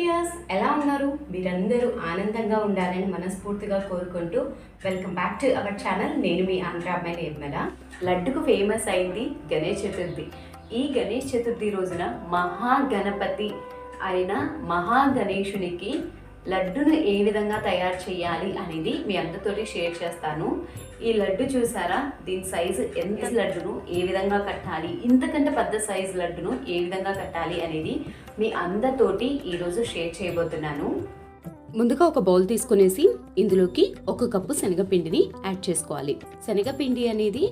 Viewers ఎలా ఉన్నారు? మీరందరూ ఆనందంగా ఉండాలని మనస్ఫూర్తిగా కోరుకుంటూ welcome back to our channel. నేను మీ ఆంధ్ర అమ్మాయి నిర్మల. లడ్డుకు ఫేమస్ అయింది గణేష్ చతుర్థి. ఈ గణేష్ చతుర్థి రోజున మహాగణపతి అయిన మహాగణేషునికి లడ్డును ఏ విధంగా తయారు చేయాలి అనేది మీ అందరితోటి షేర్ చేస్తాను. ఈ లడ్డు చూసారా? దీని సైజు ఎంత లడ్డును ఏ విధంగా కట్టాలి? ఇంతకంటే పెద్ద సైజు లడ్డును ఏ విధంగా కట్టాలి అనేది మీ అందరితోటి ఈరోజు షేర్ చేయబోతున్నాను. ముందుగా ఒక బౌల్ తీసుకునేసి ఇందులోకి ఒక కప్పు శనగపిండిని యాడ్ చేసుకోవాలి. శనగపిండి అనేది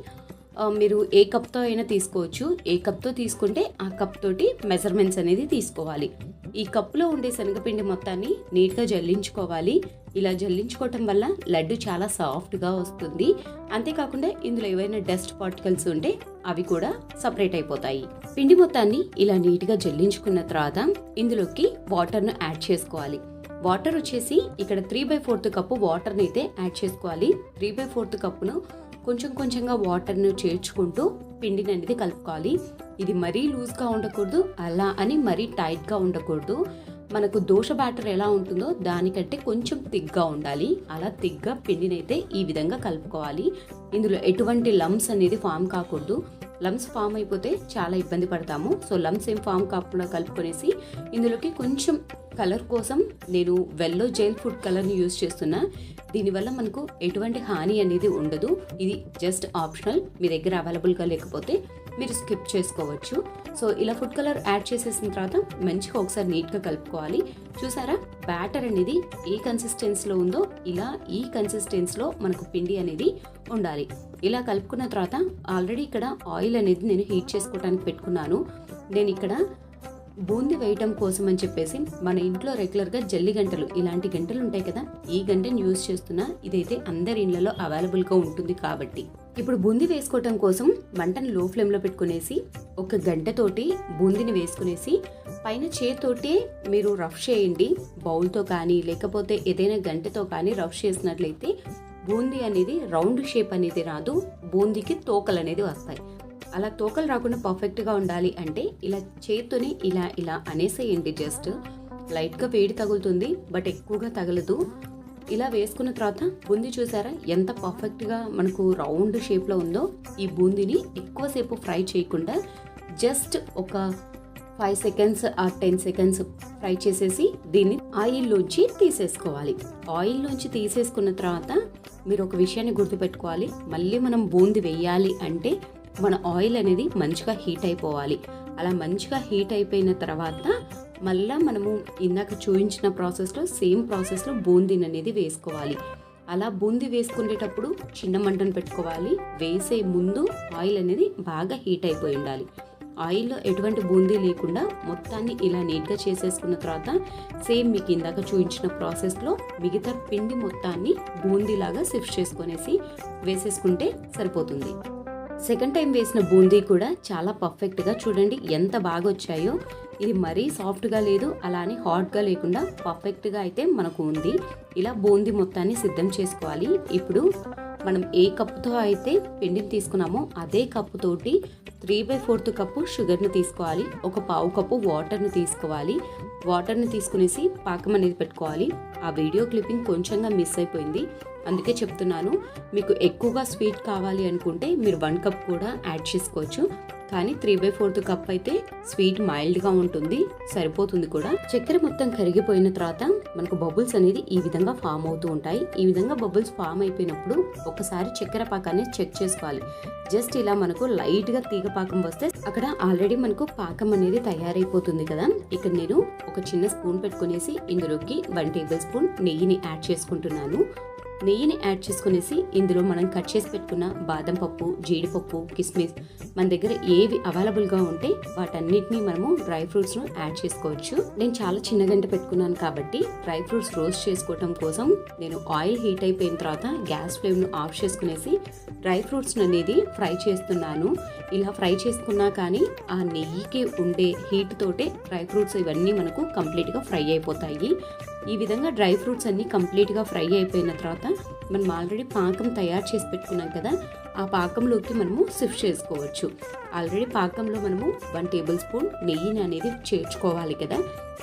మీరు ఏ కప్తో అయినా తీసుకోవచ్చు. ఏ కప్తో తీసుకుంటే ఆ కప్ తోటి మెజర్మెంట్స్ అనేది తీసుకోవాలి. ఈ కప్పులో ఉండే శనగపిండి మొత్తాన్ని నీట్గా జల్లించుకోవాలి. ఇలా జల్లించుకోవటం వల్ల లడ్డు చాలా సాఫ్ట్గా వస్తుంది. అంతేకాకుండా ఇందులో ఏవైనా డస్ట్ పార్టికల్స్ ఉంటే అవి కూడా సపరేట్ అయిపోతాయి. పిండి మొత్తాన్ని ఇలా నీట్గా జల్లించుకున్న తర్వాత ఇందులోకి వాటర్ను యాడ్ చేసుకోవాలి. వాటర్ వచ్చేసి ఇక్కడ త్రీ బై ఫోర్త్ కప్పు వాటర్ని అయితే యాడ్ చేసుకోవాలి. త్రీ బై ఫోర్త్ కప్పును కొంచెం కొంచెంగా వాటర్ను చేర్చుకుంటూ పిండిని అనేది కలుపుకోవాలి. ఇది మరీ లూజ్గా ఉండకూడదు అలా అని మరీ టైట్గా ఉండకూడదు. మనకు దోశ బ్యాటర్ ఎలా ఉంటుందో దానికంటే కొంచెం తిగ్గా ఉండాలి. అలా తిగ్గా పిండినైతే ఈ విధంగా కలుపుకోవాలి. ఇందులో ఎటువంటి లమ్స్ అనేది ఫామ్ కాకూడదు. లమ్స్ ఫామ్ అయిపోతే చాలా ఇబ్బంది పడతాము. సో లమ్స్ ఏం ఫామ్ కాకుండా కలుపుకొనేసి ఇందులోకి కొంచెం కలర్ కోసం నేను వెల్లో జైల్ ఫుడ్ కలర్ని యూజ్ చేస్తున్నా. దీనివల్ల మనకు ఎటువంటి హాని అనేది ఉండదు. ఇది జస్ట్ ఆప్షనల్. మీ దగ్గర అవైలబుల్గా లేకపోతే మీరు స్కిప్ చేసుకోవచ్చు. సో ఇలా ఫుడ్ కలర్ యాడ్ చేసేసిన తర్వాత మంచిగా ఒకసారి నీట్గా కలుపుకోవాలి. చూసారా? బ్యాటర్ అనేది ఏ కన్సిస్టెన్సీలో ఉందో ఇలా ఈ కన్సిస్టెన్సీలో మనకు పిండి అనేది ఉండాలి. ఇలా కలుపుకున్న తర్వాత ఆల్రెడీ ఇక్కడ ఆయిల్ అనేది నేను హీట్ చేసుకోవడానికి పెట్టుకున్నాను. నేను ఇక్కడ బూంది వేయటం కోసం అని చెప్పేసి మన ఇంట్లో రెగ్యులర్గా జల్లి గంటలు ఇలాంటి గంటలు ఉంటాయి కదా ఈ గంటను యూజ్ చేస్తున్నా ఇదైతే అందరి ఇళ్ళలో అవైలబుల్గా ఉంటుంది కాబట్టి. ఇప్పుడు బూంది వేసుకోవటం కోసం మంటను లో ఫ్లేమ్లో పెట్టుకునేసి ఒక గంటతోటి బూందిని వేసుకునేసి పైన చేతితోటే మీరు రఫ్ చేయండి. బౌల్తో కానీ లేకపోతే ఏదైనా గంటతో కానీ రఫ్ చేసినట్లయితే బూందీ అనేది రౌండ్ షేప్ అనేది రాదు బూందీకి తోకలు అనేది వస్తాయి. అలా తోకలు రాకుండా పర్ఫెక్ట్గా ఉండాలి అంటే ఇలా చేత్తోని ఇలా ఇలా అనేసేయండి జస్ట్. లైట్గా వేడి తగులుతుంది బట్ ఎక్కువగా తగలదు. ఇలా వేసుకున్న తర్వాత బూందీ చూసారా ఎంత పర్ఫెక్ట్గా మనకు రౌండ్ షేప్లో ఉందో? ఈ బూందీని ఎక్కువసేపు ఫ్రై చేయకుండా జస్ట్ ఒక ఫైవ్ సెకండ్స్ ఆ టెన్ సెకండ్స్ ఫ్రై చేసేసి దీన్ని ఆయిల్లోంచి తీసేసుకోవాలి. ఆయిల్లోంచి తీసేసుకున్న తర్వాత మీరు ఒక విషయాన్ని గుర్తుపెట్టుకోవాలి. మళ్ళీ మనం బూంది వేయాలి అంటే మన ఆయిల్ అనేది మంచిగా హీట్ అయిపోవాలి. అలా మంచిగా హీట్ అయిపోయిన తర్వాత మళ్ళా మనము ఇందాక చూపించిన ప్రాసెస్లో సేమ్ ప్రాసెస్లో బూందీని అనేది వేసుకోవాలి. అలా బూందీ వేసుకునేటప్పుడు చిన్న మంటను పెట్టుకోవాలి. వేసే ముందు ఆయిల్ అనేది బాగా హీట్ అయిపోయి ఉండాలి. ఆయిల్లో ఎటువంటి బూందీ లేకుండా మొత్తాన్ని ఇలా నీట్గా చేసేసుకున్న తర్వాత సేమ్ మీకు ఇందాక చూపించిన ప్రాసెస్లో మిగతా పిండి మొత్తాన్ని బూందీలాగా సిఫ్ట్ చేసుకొనేసి వేసేసుకుంటే సరిపోతుంది. సెకండ్ టైం వేసిన బూందీ కూడా చాలా పర్ఫెక్ట్గా చూడండి ఎంత బాగా వచ్చాయో ఇది మరీ సాఫ్ట్గా లేదు అలానే హాట్గా లేకుండా పర్ఫెక్ట్గా అయితే మనకు ఉంది. ఇలా బూందీ మొత్తాన్ని సిద్ధం చేసుకోవాలి. ఇప్పుడు మనం ఏ కప్పుతో అయితే పిండిని తీసుకున్నామో అదే కప్పుతోటి త్రీ బై ఫోర్త్ కప్పు షుగర్ని తీసుకోవాలి. ఒక పావు కప్పు వాటర్ని తీసుకోవాలి. వాటర్ని తీసుకునేసి పాకం అనేది పెట్టుకోవాలి. ఆ వీడియో క్లిప్పింగ్ కొంచెంగా మిస్ అయిపోయింది. అందుకే చెప్తున్నాను మీకు ఎక్కువగా స్వీట్ కావాలి అనుకుంటే మీరు వన్ కప్ కూడా యాడ్ చేసుకోవచ్చు. కానీ త్రీ బై ఫోర్త్ కప్ అయితే స్వీట్ మైల్డ్గా ఉంటుంది సరిపోతుంది కూడా. చక్కెర మొత్తం కరిగిపోయిన తర్వాత మనకు బబుల్స్ అనేది ఈ విధంగా ఫామ్ అవుతూ ఉంటాయి. ఈ విధంగా బబుల్స్ ఫామ్ అయిపోయినప్పుడు ఒకసారి చక్కెర పాకాన్ని చెక్ చేసుకోవాలి. జస్ట్ ఇలా మనకు లైట్గా తీగ పాకం వస్తే అక్కడ ఆల్రెడీ మనకు పాకం అనేది తయారైపోతుంది కదా. ఇక్కడ నేను ఒక చిన్న స్పూన్ పెట్టుకునేసి ఇందులోకి వన్ టేబుల్ స్పూన్ నెయ్యిని యాడ్ చేసుకుంటున్నాను. నెయ్యిని యాడ్ చేసుకునేసి ఇందులో మనం కట్ చేసి పెట్టుకున్న బాదం పప్పు జీడిపప్పు కిస్మిస్ మన దగ్గర ఏవి అవైలబుల్గా ఉంటే వాటన్నిటిని మనము డ్రై ఫ్రూట్స్ను యాడ్ చేసుకోవచ్చు. నేను చాలా చిన్న గంట పెట్టుకున్నాను కాబట్టి డ్రై ఫ్రూట్స్ రోస్ట్ చేసుకోవటం కోసం నేను ఆయిల్ హీట్ అయిపోయిన తర్వాత గ్యాస్ ఫ్లేమ్ను ఆఫ్ చేసుకునేసి డ్రై ఫ్రూట్స్ అనేది ఫ్రై చేస్తున్నాను. ఇలా ఫ్రై చేసుకున్నా కానీ ఆ నెయ్యికి ఉండే హీట్ తోటే డ్రై ఫ్రూట్స్ ఇవన్నీ మనకు కంప్లీట్గా ఫ్రై అయిపోతాయి. ఈ విధంగా డ్రై ఫ్రూట్స్ అన్నీ కంప్లీట్గా ఫ్రై అయిపోయిన తర్వాత మనం ఆల్రెడీ పాకం తయారు చేసి పెట్టుకున్నాం కదా ఆ పాకంలోకి మనము షిఫ్ట్ చేసుకోవచ్చు. ఆల్రెడీ పాకంలో మనము వన్ టేబుల్ స్పూన్ నెయ్యిని అనేది చేర్చుకోవాలి కదా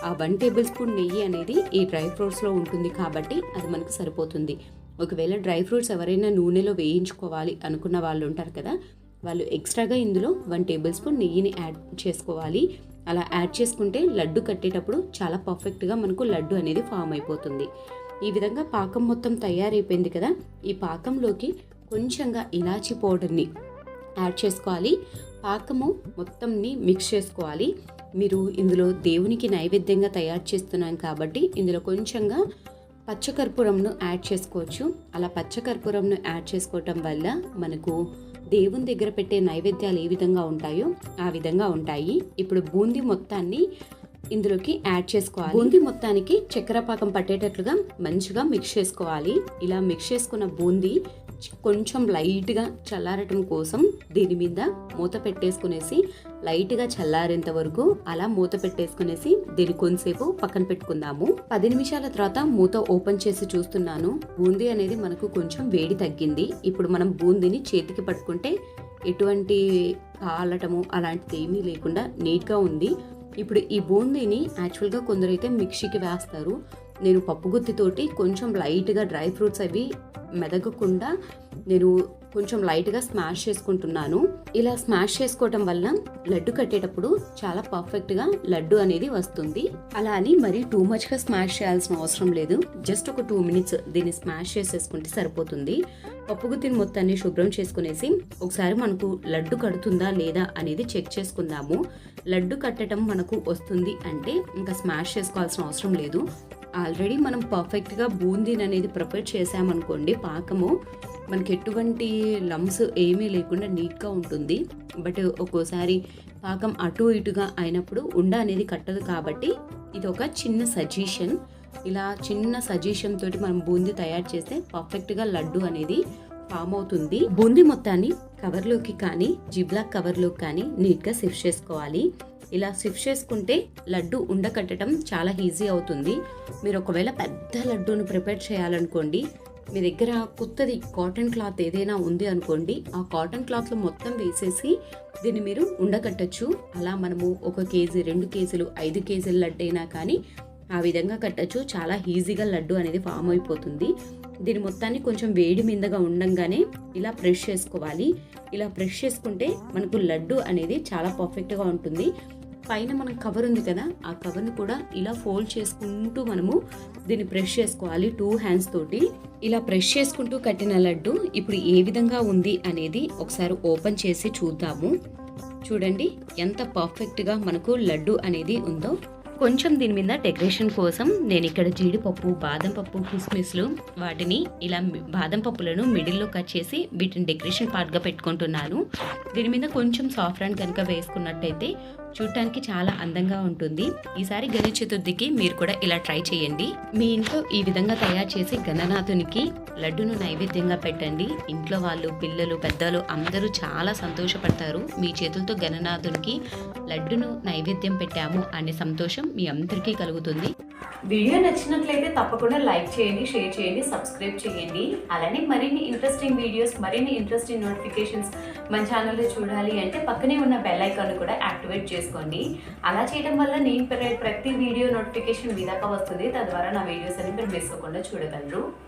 ఆ వన్ టేబుల్ స్పూన్ నెయ్యి అనేది ఈ డ్రై ఫ్రూట్స్లో ఉంటుంది కాబట్టి అది మనకు సరిపోతుంది. ఒకవేళ డ్రై ఫ్రూట్స్ ఎవరైనా నూనెలో వేయించుకోవాలి అనుకున్న వాళ్ళు ఉంటారు కదా వాళ్ళు ఎక్స్ట్రాగా ఇందులో వన్ టేబుల్ స్పూన్ నెయ్యిని యాడ్ చేసుకోవాలి. అలా యాడ్ చేసుకుంటే లడ్డు కట్టేటప్పుడు చాలా పర్ఫెక్ట్గా మనకు లడ్డు అనేది ఫామ్ అయిపోతుంది. ఈ విధంగా పాకం మొత్తం తయారైపోయింది కదా ఈ పాకంలోకి కొంచెంగా ఇలాచీ పౌడర్ని యాడ్ చేసుకోవాలి. పాకము మొత్తంని మిక్స్ చేసుకోవాలి. మీరు ఇందులో దేవునికి నైవేద్యంగా తయారు చేస్తున్నాం కాబట్టి ఇందులో కొంచెంగా పచ్చకర్పూరంను యాడ్ చేసుకోవచ్చు. అలా పచ్చకర్పూరంను యాడ్ చేసుకోవటం వల్ల మనకు దేవుని దగ్గర పెట్టే నైవేద్యాలు ఏ విధంగా ఉంటాయో ఆ విధంగా ఉంటాయి. ఇప్పుడు బూందీ మొత్తాన్ని ఇందులోకి యాడ్ చేసుకోవాలి. బూందీ మొత్తానికి చక్కెర పాకం పట్టేటట్లుగా మంచిగా మిక్స్ చేసుకోవాలి. ఇలా మిక్స్ చేసుకున్న బూందీ కొంచెం లైట్గా చల్లారటం కోసం దీని మీద మూత పెట్టేసుకునేసి లైట్గా చల్లారేంత వరకు అలా మూత పెట్టేసుకునేసి దీన్ని కొంతసేపు పక్కన పెట్టుకుందాము. పది నిమిషాల తర్వాత మూత ఓపెన్ చేసి చూస్తున్నాను. బూందీ అనేది మనకు కొంచెం వేడి తగ్గింది. ఇప్పుడు మనం బూందీని చేతికి పట్టుకుంటే ఎటువంటి కాలటము అలాంటిది ఏమీ లేకుండా నీట్గా ఉంది. ఇప్పుడు ఈ బూందీని యాక్చువల్గా కొందరైతే మిక్సీకి వేస్తారు. నేను పప్పు గుత్తితోటి కొంచెం లైట్గా డ్రై ఫ్రూట్స్ అవి మెదగకుండా నేను కొంచెం లైట్గా స్మాష్ చేసుకుంటున్నాను. ఇలా స్మాష్ చేసుకోవటం వల్ల లడ్డు కట్టేటప్పుడు చాలా పర్ఫెక్ట్గా లడ్డు అనేది వస్తుంది. అలా అని మరీ టూ మచ్గా స్మాష్ చేయాల్సిన అవసరం లేదు. జస్ట్ ఒక టూ మినిట్స్ దీన్ని స్మాష్ చేసేసుకుంటే సరిపోతుంది. పప్పుగుత్తిని మొత్తాన్ని శుభ్రం చేసుకునేసి ఒకసారి మనకు లడ్డు కడుతుందా లేదా అనేది చెక్ చేసుకుందాము. లడ్డు కట్టడం మనకు వస్తుంది అంటే ఇంకా స్మాష్ చేసుకోవాల్సిన అవసరం లేదు. ఆల్రెడీ మనం పర్ఫెక్ట్గా బూందీని అనేది ప్రిపేర్ చేసామనుకోండి పాకము మనకి ఎటువంటి లమ్స్ ఏమీ లేకుండా నీట్గా ఉంటుంది. బట్ ఒక్కోసారి పాకం అటు ఇటుగా అయినప్పుడు ఉండ అనేది కట్టదు కాబట్టి ఇది ఒక చిన్న సజెషన్. ఇలా చిన్న సజెషన్ తోటి మనం బూందీ తయారు చేస్తే పర్ఫెక్ట్గా లడ్డు అనేది ఫామ్ అవుతుంది. బూందీ మొత్తాన్ని కవర్లోకి కానీ జిబ్లాక్ కవర్లోకి కానీ నీట్గా షిఫ్ట్ చేసుకోవాలి. ఇలా స్విఫ్ట్ చేసుకుంటే లడ్డు ఉండకట్టడం చాలా ఈజీ అవుతుంది. మీరు ఒకవేళ పెద్ద లడ్డూను ప్రిపేర్ చేయాలనుకోండి మీ దగ్గర కొత్తది కాటన్ క్లాత్ ఏదైనా ఉంది అనుకోండి ఆ కాటన్ క్లాత్లో మొత్తం వేసేసి దీన్ని మీరు ఉండకట్టచ్చు. అలా మనము ఒక కేజీ రెండు కేజీలు ఐదు కేజీల లడ్డు అయినా కానీ ఆ విధంగా కట్టచ్చు. చాలా ఈజీగా లడ్డు అనేది ఫామ్ అయిపోతుంది. దీని మొత్తాన్ని కొంచెం వేడి మీదగా ఉండంగానే ఇలా ప్రెష్ చేసుకోవాలి. ఇలా ప్రెష్ చేసుకుంటే మనకు లడ్డు అనేది చాలా పర్ఫెక్ట్గా ఉంటుంది. పైన మనం కవర్ ఉంది కదా ఆ కవర్ని కూడా ఇలా ఫోల్డ్ చేసుకుంటూ మనము దీన్ని ప్రెష్ చేసుకోవాలి టూ హ్యాండ్స్ తోటి. ఇలా ప్రెష్ చేసుకుంటూ కట్టిన లడ్డు ఇప్పుడు ఏ విధంగా ఉంది అనేది ఒకసారి ఓపెన్ చేసి చూద్దాము. చూడండి ఎంత పర్ఫెక్ట్గా మనకు లడ్డు అనేది ఉందో. కొంచెం దీని మీద డెకరేషన్ కోసం నేను ఇక్కడ జీడిపప్పు బాదం పప్పు కిస్మిస్లు వాటిని ఇలా బాదం పప్పులను మిడిల్లో కట్ చేసి వీటిని డెకరేషన్ పార్ట్గా పెట్టుకుంటున్నాను. దీని మీద కొంచెం సాఫ్రాన్ కనుక వేసుకున్నట్టయితే చూడటానికి చాలా అందంగా ఉంటుంది. ఈసారి గణేష్ చతుర్థికి మీరు కూడా ఇలా ట్రై చేయండి. మీ ఇంట్లో ఈ విధంగా తయారు చేసి గణనాథునికి లడ్డును నైవేద్యంగా పెట్టండి. ఇంట్లో వాళ్ళు పిల్లలు పెద్దలు అందరూ చాలా సంతోషపడతారు. మీ చేతులతో గణనాథునికి లడ్డును నైవేద్యం పెట్టాము అనే సంతోషం మీ అందరికీ కలుగుతుంది. వీడియో నచ్చినట్లయితే తప్పకుండా లైక్ చేయండి షేర్ చేయండి సబ్స్క్రైబ్ చేయండి. అలానే మరిన్ని ఇంట్రెస్టింగ్ వీడియోస్ మరిన్ని ఇంట్రెస్టింగ్ నోటిఫికేషన్స్ మన ఛానల్లో చూడాలి అంటే పక్కనే ఉన్న బెల్ ఐకాన్ కూడా యాక్టివేట్ చేసుకోండి. అలా చేయడం వల్ల నేను ప్రతి వీడియో నోటిఫికేషన్ మీ దాకా వస్తుంది. తద్వారా నా వీడియోస్ అన్ని మీరు మిస్ అవ్వకుండా చూడగలరు.